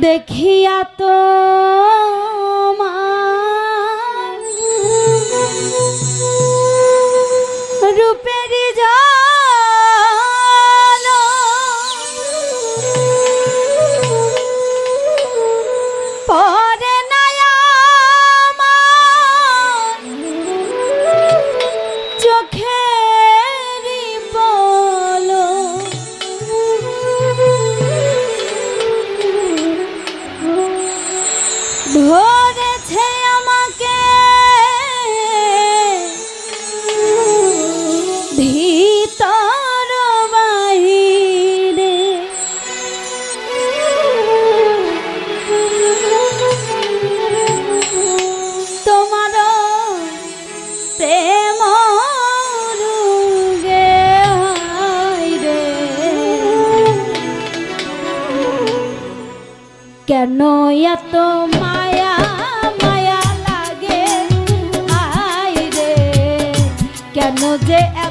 দেখিয়া তো ধরেছে আমাকে। ভিতর বাইরে। তোমার প্রেম রুগে রে। কেন এত all day.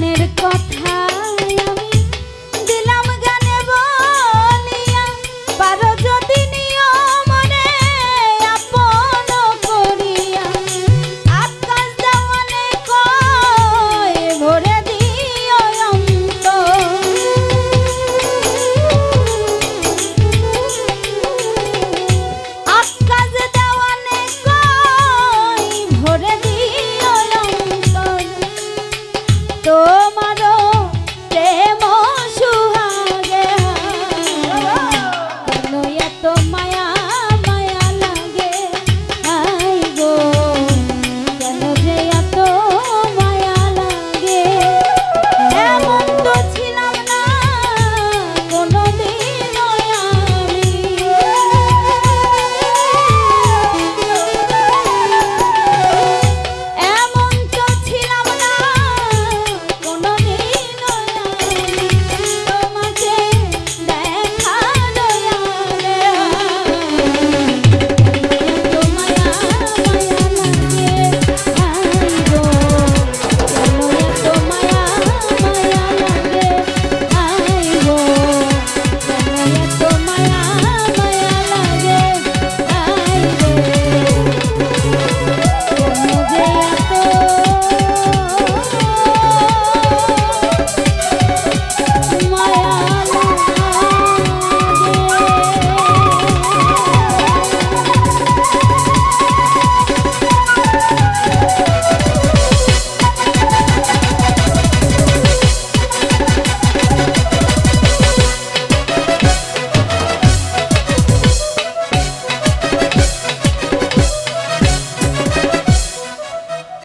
মনের কথা